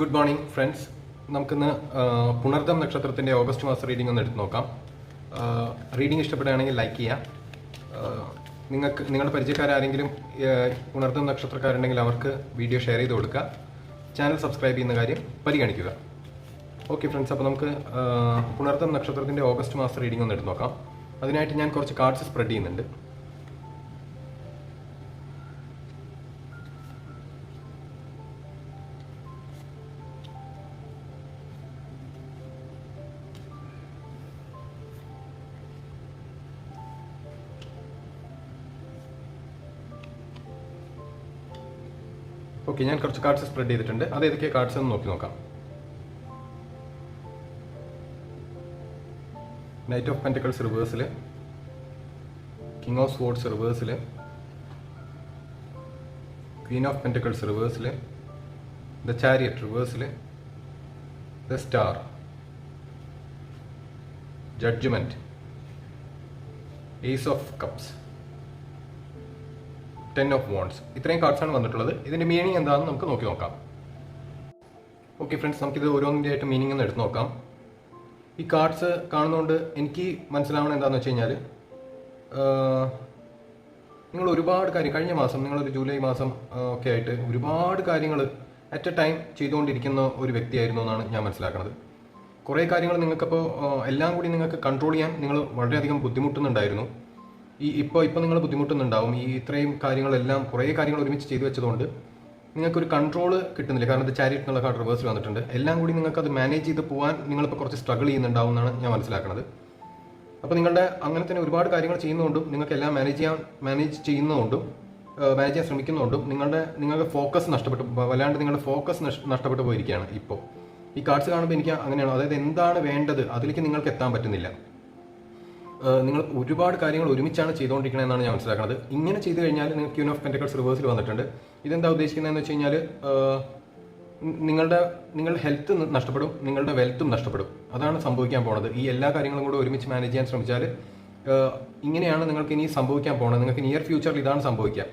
Good morning friends നമുക്കിന്ന് പുണർദം നക്ഷത്രത്തിന്റെ August മാസം റീഡിംഗ് ഒന്ന് എടുത്ത് നോക്കാം. റീഡിംഗ് ഇഷ്ടപ്പെടുകയാണെങ്കിൽ ലൈക്ക് ചെയ്യാം നിങ്ങൾക്ക് നിങ്ങളുടെ പരിചയക്കാരെങ്കിലും പുണർദം നക്ഷത്രക്കാരുണ്ടെങ്കിൽ അവർക്ക് വീഡിയോ ഷെയർ ചെയ്ത് കൊടുക്കുക. ചാനൽ സബ്സ്ക്രൈബ് ചെയ്യുന്ന കാര്യം പരിഗണിക്കുക. ഓക്കെ ഫ്രണ്ട്സ് അപ്പോൾ നമുക്ക് പുണർദം നക്ഷത്രത്തിന്റെ ഓഗസ്റ്റ് മാസം റീഡിംഗ് ഒന്ന് എടുത്ത് നോക്കാം. അതിനായിട്ട് ഞാൻ കുറച്ച് കാർഡ്സ് സ്പ്രെഡ് ചെയ്യുന്നുണ്ട്. ഓക്കെ ഞാൻ കുറച്ച് കാർഡ്സ് സ്പ്രെഡ് ചെയ്തിട്ടുണ്ട്. അത് ഏതൊക്കെ കാർഡ്സ് എന്ന് നോക്കി നോക്കാം. നൈറ്റ് ഓഫ് പെന്റക്കിൾസ് റിവേഴ്സിൽ കിങ് ഓഫ് സ്പോർട്സ് റിവേഴ്സിൽ ക്വീൻ ഓഫ് പെന്റക്കിൾസ് റിവേഴ്സിൽ the chariot റിവേഴ്സിൽ the star judgement ace of cups ten of wands ഇത്രയും കാർഡ്സാണ് വന്നിട്ടുള്ളത്. ഇതിന്റെ മീനിങ് എന്താണെന്ന് നമുക്ക് നോക്കി നോക്കാം. ഓക്കെ ഫ്രണ്ട്സ് നമുക്കിത് ഓരോന്നിന്റെ ആയിട്ട് മീനിങ് ഒന്ന് എടുത്ത് നോക്കാം. ഈ കാർഡ്സ് കാണുന്നതുകൊണ്ട് എനിക്ക് മനസ്സിലാവണം എന്താണെന്ന് വെച്ച് കഴിഞ്ഞാൽ നിങ്ങൾ ഒരുപാട് കാര്യം കഴിഞ്ഞ മാസം നിങ്ങളൊരു ജൂലൈ മാസം ഒക്കെ ആയിട്ട് ഒരുപാട് കാര്യങ്ങൾ അറ്റ് എ ടൈം ചെയ്തുകൊണ്ടിരിക്കുന്ന ഒരു വ്യക്തിയായിരുന്നു എന്നാണ് ഞാൻ മനസ്സിലാക്കുന്നത് കുറേ കാര്യങ്ങൾ നിങ്ങൾക്കപ്പോൾ എല്ലാം കൂടി നിങ്ങൾക്ക് കൺട്രോൾ ചെയ്യാൻ നിങ്ങൾ വളരെയധികം ബുദ്ധിമുട്ടുന്നുണ്ടായിരുന്നു. ഈ ഇപ്പോൾ ഇപ്പോൾ നിങ്ങൾ ബുദ്ധിമുട്ടുന്നുണ്ടാവും. ഈ ഇത്രയും കാര്യങ്ങളെല്ലാം കുറേ കാര്യങ്ങൾ ഒരുമിച്ച് ചെയ്തു വെച്ചതുകൊണ്ട് നിങ്ങൾക്കൊരു കൺട്രോൾ കിട്ടുന്നില്ല. കാരണം ഇത് ചാരിറ്റി എന്നുള്ള കാർഡ് റിവേഴ്സിൽ വന്നിട്ടുണ്ട്. എല്ലാം കൂടി നിങ്ങൾക്ക് അത് മാനേജ് ചെയ്ത് പോകാൻ നിങ്ങളിപ്പോൾ കുറച്ച് സ്ട്രഗിൾ ചെയ്യുന്നുണ്ടാവും എന്നാണ് ഞാൻ മനസ്സിലാക്കുന്നത് അപ്പോൾ നിങ്ങളുടെ അങ്ങനെ തന്നെ ഒരുപാട് കാര്യങ്ങൾ ചെയ്യുന്നതുകൊണ്ടും നിങ്ങൾക്ക് എല്ലാം മാനേജ് ചെയ്യാൻ മാനേജ് ചെയ്യുന്നതുകൊണ്ടും മാനേജ് ചെയ്യാൻ ശ്രമിക്കുന്നതുകൊണ്ടും നിങ്ങളുടെ നിങ്ങളുടെ ഫോക്കസ് നഷ്ടപ്പെട്ടു വല്ലാണ്ട് നിങ്ങളുടെ ഫോക്കസ് നഷ്ടപ്പെട്ടു പോയിരിക്കുകയാണ് ഇപ്പോൾ ഈ കാർഡ്സ് കാണുമ്പോൾ എനിക്ക് അങ്ങനെയാണ്. അതായത് എന്താണ് വേണ്ടത്? അതിലേക്ക് നിങ്ങൾക്ക് എത്താൻ പറ്റുന്നില്ല. നിങ്ങൾ ഒരുപാട് കാര്യങ്ങൾ ഒരുമിച്ചാണ് ചെയ്തുകൊണ്ടിരിക്കുന്നത് എന്നാണ് ഞാൻ മനസ്സിലാക്കുന്നത് ഇങ്ങനെ ചെയ്തു കഴിഞ്ഞാൽ നിങ്ങൾക്ക് ക്യൂൻ ഓഫ് പെന്റക്കൾസ് റിവേഴ്സിൽ വന്നിട്ടുണ്ട്. ഇതെന്താ ഉദ്ദേശിക്കുന്നതെന്ന് വെച്ച് കഴിഞ്ഞാൽ നിങ്ങളുടെ നിങ്ങളുടെ ഹെൽത്ത് നഷ്ടപ്പെടും നിങ്ങളുടെ വെൽത്തും നഷ്ടപ്പെടും. അതാണ് സംഭവിക്കാൻ പോണത്. ഈ എല്ലാ കാര്യങ്ങളും കൂടെ ഒരുമിച്ച് മാനേജ് ചെയ്യാൻ ശ്രമിച്ചാൽ ഇങ്ങനെയാണ് നിങ്ങൾക്ക് ഇനി സംഭവിക്കാൻ പോകുന്നത് നിങ്ങൾക്ക് നിയർ ഫ്യൂച്ചറിൽ ഇതാണ് സംഭവിക്കുക.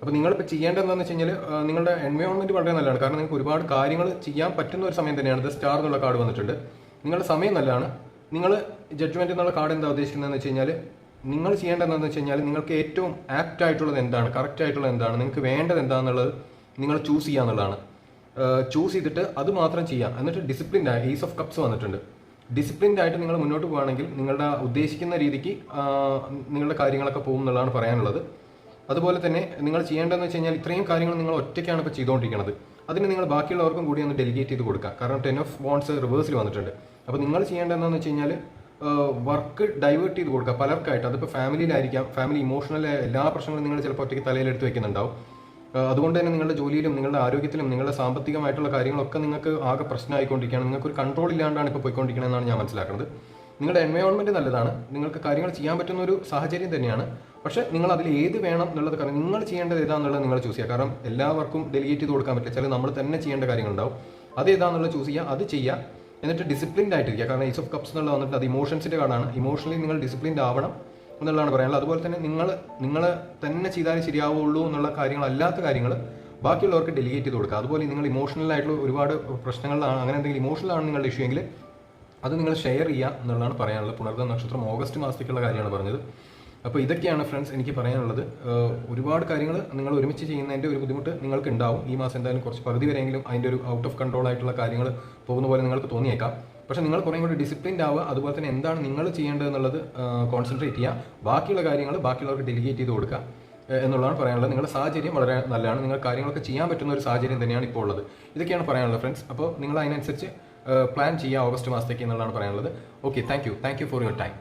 അപ്പോൾ നിങ്ങളിപ്പോൾ ചെയ്യേണ്ടതെന്ന് വെച്ച് കഴിഞ്ഞാൽ നിങ്ങളുടെ എൻവയോൺമെന്റ് വളരെ നല്ലതാണ്. കാരണം നിങ്ങൾക്ക് ഒരുപാട് കാര്യങ്ങൾ ചെയ്യാൻ പറ്റുന്ന ഒരു സമയം തന്നെയാണ്. ഇത് സ്റ്റാർ എന്നുള്ള കാർഡ് വന്നിട്ടുണ്ട്. നിങ്ങളുടെ സമയം നല്ലതാണ്. നിങ്ങൾ ജഡ്ജ്മെന്റ് എന്നുള്ള കാർഡ് എന്താ ഉദ്ദേശിക്കുന്നതെന്ന് വെച്ച് കഴിഞ്ഞാൽ നിങ്ങൾ ചെയ്യേണ്ടതെന്ന് വെച്ച് കഴിഞ്ഞാൽ നിങ്ങൾക്ക് ഏറ്റവും ആപ്റ്റ് ആയിട്ടുള്ളത് എന്താണ്? കറക്റ്റ് ആയിട്ടുള്ളത് എന്താണ്? നിങ്ങൾക്ക് വേണ്ടത് എന്താണെന്നുള്ളത് നിങ്ങൾ ചൂസ് ചെയ്യുക എന്നുള്ളതാണ്. ചൂസ് ചെയ്തിട്ട് അത് മാത്രം ചെയ്യാം എന്നിട്ട് ഡിസിപ്ലിൻഡ് ആയി ഏസ് ഓഫ് കപ്സ് വന്നിട്ടുണ്ട്. ഡിസിപ്ലിൻഡ് ആയിട്ട് നിങ്ങൾ മുന്നോട്ട് പോകുകയാണെങ്കിൽ നിങ്ങളുടെ ഉദ്ദേശിക്കുന്ന രീതിക്ക് നിങ്ങളുടെ കാര്യങ്ങളൊക്കെ പോകും എന്നുള്ളതാണ് പറയാനുള്ളത്. അതുപോലെ തന്നെ നിങ്ങൾ ചെയ്യേണ്ടതെന്ന് വെച്ച് കഴിഞ്ഞാൽ ഇത്രയും കാര്യങ്ങൾ നിങ്ങൾ ഒറ്റയ്ക്കാണ് ഇപ്പോൾ ചെയ്തുകൊണ്ടിരിക്കുന്നത് അതിന് നിങ്ങൾ ബാക്കിയുള്ളവർക്കും കൂടി ഒന്ന് ഡെലിഗേറ്റ് ചെയ്ത് കൊടുക്കുക. കാരണം ടെൻ ഓഫ് വോൺസ് റിവേഴ്സിൽ വന്നിട്ടുണ്ട്. അപ്പോൾ നിങ്ങൾ ചെയ്യേണ്ടതെന്ന് വെച്ച് കഴിഞ്ഞാൽ വർക്ക് ഡൈവേർട്ട് ചെയ്ത് കൊടുക്കുക. പലർക്കായിട്ട്. അതിപ്പോൾ ഫാമിലിയിലായിരിക്കാം ഫാമിലി ഇമോഷണൽ എല്ലാ പ്രശ്നങ്ങളും നിങ്ങൾ ചിലപ്പോൾ ഒറ്റയ്ക്ക് തലയിലെടുത്ത് വെക്കുന്നുണ്ടാവും. അതുകൊണ്ട് തന്നെ നിങ്ങളുടെ ജോലിയിലും നിങ്ങളുടെ ആരോഗ്യത്തിലും നിങ്ങളുടെ സാമ്പത്തികമായിട്ടുള്ള കാര്യങ്ങളൊക്കെ നിങ്ങൾക്ക് ആകെ പ്രശ്നമായിക്കൊണ്ടിരിക്കുകയാണ്. നിങ്ങൾക്ക് ഒരു കൺട്രോൾ ഇല്ലാണ്ടാണ് ഇപ്പോൾ പോയിക്കൊണ്ടിരിക്കണമെന്നാണ് ഞാൻ മനസ്സിലാക്കുന്നത്. നിങ്ങളുടെ എൻവയോൺമെന്റ് നല്ലതാണ്. നിങ്ങൾക്ക് കാര്യങ്ങൾ ചെയ്യാൻ പറ്റുന്ന ഒരു സാഹചര്യം തന്നെയാണ്. പക്ഷേ നിങ്ങൾ അതിൽ ഏത് വേണം എന്നുള്ളത് കാരണം നിങ്ങൾ ചെയ്യേണ്ടത് ഏതാണെന്നുള്ളത് നിങ്ങൾ ചൂസ് ചെയ്യുക. കാരണം എല്ലാവർക്കും ഡെലിഗേറ്റ് ചെയ്ത് കൊടുക്കാൻ പറ്റില്ല. ചില നമ്മൾ തന്നെ ചെയ്യേണ്ട കാര്യങ്ങളുണ്ടാവും. അത് ഏതാണെന്നുള്ളത് ചൂസ് ചെയ്യുക. അത് ചെയ്യുക. എന്നിട്ട് ഡിസിപ്ലിൻഡ് ആയിട്ടിരിക്കുക. കാരണം ഈസ് ഓഫ് കപ്സ് എന്നുള്ളത് വന്നിട്ട് അത് ഇമോഷൻസിന്റെ കാർഡാണ് ഇമോഷണലി നിങ്ങൾ ഡിസിപ്ലിൻഡ് ആവണം എന്നുള്ളതാണ് പറയാനുള്ളത്. അതുപോലെ തന്നെ നിങ്ങൾ നിങ്ങൾ തന്നെ ചെയ്താലേ ശരിയാവുള്ളൂ എന്നുള്ള കാര്യങ്ങൾ അല്ലാത്ത കാര്യങ്ങൾ ബാക്കിയുള്ളവർക്ക് ഡെലിഗേറ്റ് ചെയ്ത് കൊടുക്കുക. അതുപോലെ നിങ്ങൾ ഇമോഷണലായിട്ടുള്ള ഒരുപാട് പ്രശ്നങ്ങളാണ് അങ്ങനെ എന്തെങ്കിലും ഇമോഷണലാണ് നിങ്ങളുടെ ഇഷ്യൂ എങ്കിൽ അത് നിങ്ങൾ ഷെയർ ചെയ്യുക എന്നുള്ളതാണ് പറയാനുള്ളത്. പുണർദ നക്ഷത്രം ഓഗസ്റ്റ് മാസത്തേക്കുള്ള കാര്യമാണ് പറഞ്ഞത്. അപ്പോൾ ഇതൊക്കെയാണ് ഫ്രണ്ട്സ് എനിക്ക് പറയാനുള്ളത്. ഒരുപാട് കാര്യങ്ങൾ നിങ്ങൾ ഒരുമിച്ച് ചെയ്യുന്നതിന്റെ ഒരു ബുദ്ധിമുട്ട് നിങ്ങൾക്ക് ഉണ്ടാവും ഈ മാസം എന്തായാലും കുറച്ച് പകുതി വരെയെങ്കിലും അതിന്റെ ഒരു ഔട്ട് ഓഫ് കൺട്രോൾ ആയിട്ടുള്ള കാര്യങ്ങൾ പോകുന്ന പോലെ നിങ്ങൾക്ക് തോന്നിയേക്കാം. പക്ഷേ നിങ്ങൾ കുറേ കൂടി ഡിസിപ്ലിൻഡ് ആവുക. അതുപോലെ തന്നെ എന്താണ് നിങ്ങൾ ചെയ്യേണ്ടത് എന്നുള്ളത് കോൺസെൻട്രേറ്റ് ചെയ്യുക. ബാക്കിയുള്ള കാര്യങ്ങൾ ബാക്കിയുള്ളവർക്ക് ഡെലിഗേറ്റ് ചെയ്ത് കൊടുക്കുക എന്നുള്ളതാണ് പറയാനുള്ളത്. നിങ്ങളുടെ സാഹചര്യം വളരെ നല്ലതാണ്. നിങ്ങൾ കാര്യങ്ങളൊക്കെ ചെയ്യാൻ പറ്റുന്ന ഒരു സാഹചര്യം തന്നെയാണ് ഇപ്പോൾ ഉള്ളത്. ഇതൊക്കെയാണ് പറയാനുള്ളത് ഫ്രണ്ട്സ് അപ്പോൾ നിങ്ങൾ അതിനനുസരിച്ച് പ്ലാൻ ചെയ്യുക ഓഗസ്റ്റ് മാസത്തേക്ക് എന്നുള്ളതാണ് പറയാനുള്ളത്. Okay thank you thank you for your time